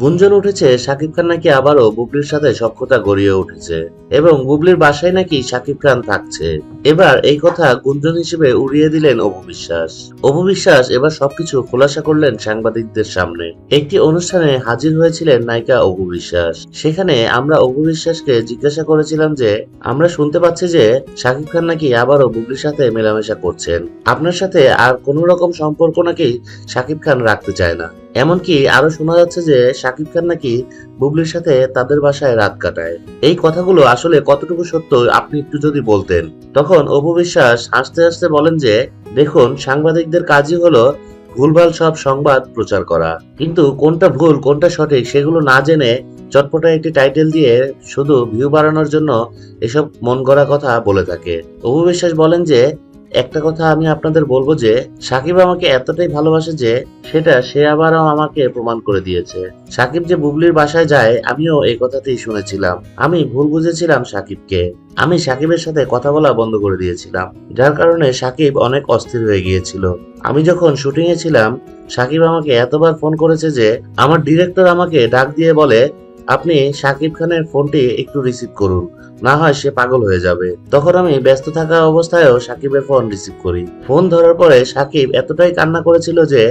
গুঞ্জন উঠেছে শাকিব খান নাকি আবারও বুবলির সাথে সখ্যতা গড়িয়ে উঠেছে এবং বুবলির বাসায় নাকি শাকিব খান থাকছে। এবার এই কথা গুঞ্জন হিসেবে উড়িয়ে দিলেন অপু বিশ্বাস। অপু বিশ্বাস এবার সবকিছু খোলাসা করলেন সাংবাদিকদের সামনে। একটি অনুষ্ঠানে হাজির হয়েছিলেন নায়িকা অপু বিশ্বাস। সেখানে আমরা অপু বিশ্বাসকে জিজ্ঞাসা করেছিলাম যে, আমরা শুনতে পাচ্ছি যে শাকিব খান নাকি আবারও বুবলির সাথে মেলামেশা করছেন। আপনার সাথে আর কোনো রকম সম্পর্ক নাকি শাকিব খান রাখতে চায় না। এমনকি আরও শোনা যাচ্ছে যে শাকিব খান নাকি বুবলির সাথে তাদের বাসায় রাত কাটায়। এই কথাগুলো আসলে কতটুকু সত্য আপনি একটু যদি বলতেন। তখন অপু বিশ্বাস হাসতে হাসতে বলেন যে, দেখুন, সাংবাদিকদের কাজই হলো ভুলভাল সব সংবাদ প্রচার করা। কিন্তু কোনটা ভুল, কোনটা সঠিক সেগুলো না জেনে চটপটা একটি টাইটেল দিয়ে শুধু ভিউ বাড়ানোর জন্য এসব মন গড়া কথা বলে থাকে। অপু বিশ্বাস বলেন যে একটা কথা আমি আপনাদের বলব যে, সাকিব আমাকে এতটাই ভালোবাসে যে, সেটা সে আবারও আমাকে প্রমাণ করে দিয়েছে। সাকিব যে বুবলির বাসায় যায়, আমিও এই কথাতেই শুনেছিলাম। আমি ভুল বুঝেছিলাম সাকিবকে। আমি সাকিবের সাথে কথা বলা বন্ধ করে দিয়েছিলাম। যার কারণে সাকিব অনেক অস্থির হয়ে গিয়েছিল। আমি যখন শুটিং এ ছিলাম, সাকিব আমাকে এতবার ফোন করেছে যে, আমার ডিরেক্টর আমাকে ডাক দিয়ে বলে আপনি সাকিব খানের ফোনটি একটু রিসিভ করুন, না হয় সে পাগল হয়ে যাবে। তখন আমি ব্যস্ত থাকা অবস্থায়ও সাকিবের ফোন রিসিভ করি। ফোন ধরার পরে সাকিব এতটাই কান্না করেছিল যে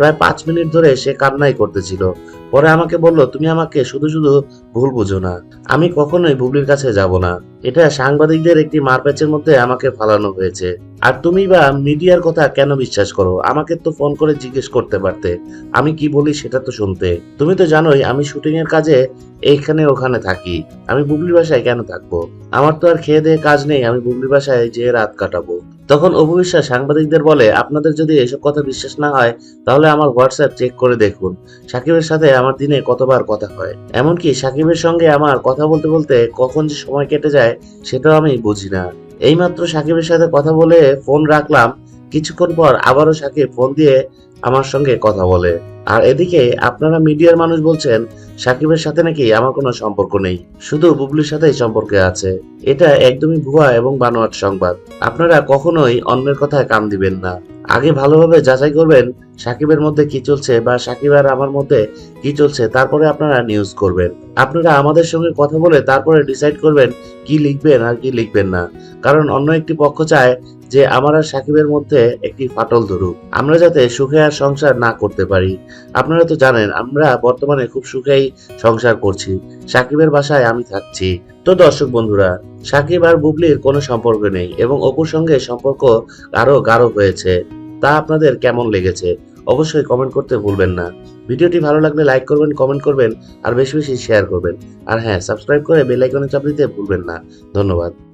প্রায় পাঁচ মিনিট ধরে সে কান্নাই করতেছিল। পরে আমাকে বলল, তুমি আমাকে শুধু শুধু ভুল বুঝো না। আমি কখনোই বুবলির কাছে যাব না। এটা সাংবাদিকদের একটি মারপ্যাচের মধ্যে আমাকে ফালানো হয়েছে। আর তুমি বা মিডিয়ার কথা কেন বিশ্বাস করো? আমাকে তো ফোন করে জিজ্ঞেস করতে পারতে। আমি কি বলি সেটা তো শুনতে। তুমি তো জানোই, আমি শুটিং এর কাজে এইখানে ওখানে থাকি। আমি বুবলির বাসায় কেন থাকব? আমার তো আর খেয়ে দেয়ে কাজ নেই। আমি বুবলির বাসায় যে রাত কাটাবো। তখন অপু বিশ্বাস সাংবাদিকদের বলে, আপনাদের যদি এসব কথা বিশ্বাস না হয়, তাহলে আমার হোয়াটসঅ্যাপ চেক করে দেখুন। সাকিবের সাথে আমার দিনে কতবার কথা হয়। এমনকি সাকিবের সঙ্গে আমার কথা বলতে বলতে কখন যে সময় কেটে যায়, সেটাও আমি বুঝি না। এইমাত্র সাকিবের সাথে কথা বলে ফোন রাখলাম কিছুক্ষণ পর আবারও সাকিব ফোন দিয়ে আমার সঙ্গে কথা বলে। আর এদিকে আপনারা মিডিয়ার মানুষ বলছেন, সাকিবের সাথে নাকি আমার কোনো সম্পর্ক নেই। শুধু বুবলির সাথেই সম্পর্কে আছে। এটা একদমই ভুয়া এবং বানোয়াট সংবাদ। আপনারা কখনোই অন্যের কথায় কান দিবেন না। আগে ভালোভাবে যাচাই করবেন সাকিবের মধ্যে কি চলছে বা সাকিব আর আমার মধ্যে কি চলছে, তারপরে আপনারা নিউজ করবেন। আপনারা আমাদের সঙ্গে কথা বলে তারপরে ডিসাইড করবেন কি লিখবেন আর কি লিখবেন না। কারণ অন্য একটি পক্ষ চায় যে আমার আর সাকিবের মধ্যে একটি ফাটল ধরুক। আমরা যাতে সুখে আর সংসার না করতে পারি। আপনারা তো জানেন, আমরা বর্তমানে খুব সুখেই সংসার করছি। সাকিবের বাসায় আমি থাকছি। তো দর্শক বন্ধুরা, সাকিব আর বুবলির কোনো সম্পর্ক নেই এবং অপুর সঙ্গে সম্পর্ক আরও গাঢ় হয়েছে। তা আপনাদের কেমন লেগেছে? অবশ্যই কমেন্ট করতে ভুলবেন না। ভিডিওটি ভালো লাগলে লাইক করবেন কমেন্ট করবেন, আর বেশি বেশি শেয়ার করবেন। আর হ্যাঁ সাবস্ক্রাইব করে বেল আইকনে চাপ দিতে ভুলবেন না। ধন্যবাদ।